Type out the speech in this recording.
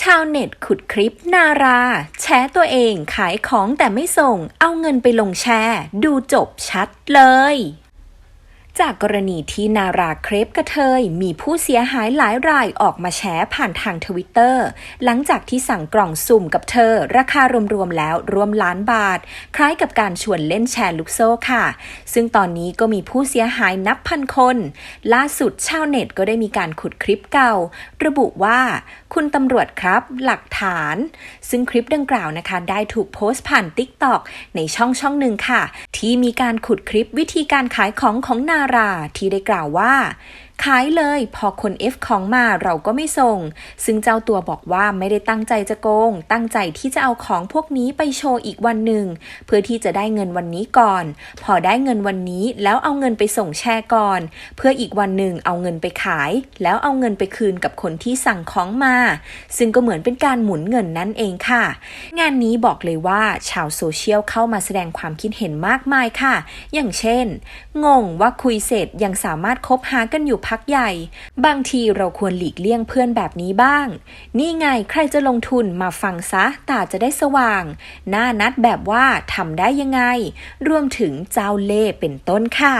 ชาวเน็ตขุดคลิปนารา แชร์ตัวเองขายของแต่ไม่ส่ง เอาเงินไปลงแชร์ ดูจบชัดเลย จากกรณีที่นาราเครปกระเทย มีผู้เสียหายหลายรายออกมาแชร์ผ่านทางทวิตเตอร์ หลังจากที่สั่งกล่องสุ่มกับเธอ ราคารวมๆแล้วรวมล้านบาท คล้ายกับการชวนเล่นแชร์ลูกโซ่ค่ะ ซึ่งตอนนี้ก็มีผู้เสียหายนับพันคน ล่าสุดชาวเน็ตก็ได้มีการขุดคลิปเก่า ระบุว่า คุณตำรวจครับ หลักฐาน ซึ่งคลิปดังกล่าวนะคะ ได้ถูกโพสต์ผ่าน TikTok ในช่องช่องหนึ่งค่ะ ที่มีการขุดคลิปวิธีการขายของของนาราที่ได้กล่าวว่าขายเลย พอคน F ของมาเราก็ไม่ส่ง ซึ่งเจ้าตัวบอกว่าไม่ได้ตั้งใจจะโกง ตั้งใจที่จะเอาของพวกนี้ไปโชว์อีกวันหนึ่ง เพื่อที่จะได้เงินวันนี้ก่อน พอได้เงินวันนี้แล้วเอาเงินไปส่งแชร์ก่อน เพื่ออีกวันหนึ่งเอาเงินไปขาย แล้วเอาเงินไปคืนกับคนที่สั่งของมา ซึ่งก็เหมือนเป็นการหมุนเงินนั่นเองค่ะ งานนี้บอกเลยว่าชาวโซเชียลเข้ามาแสดงความคิดเห็นมากมายค่ะ อย่างเช่น งงว่าคุยเสร็จยังสามารถคบหากันอยู่พักใหญ่ บางทีเราควรหลีกเลี่ยงเพื่อนแบบนี้บ้าง นี่ไงใครจะลงทุนมาฟังซะตาจะได้สว่าง หน้านัดแบบว่าทำได้ยังไง รวมถึงเจ้าเล่เป็นต้นค่ะ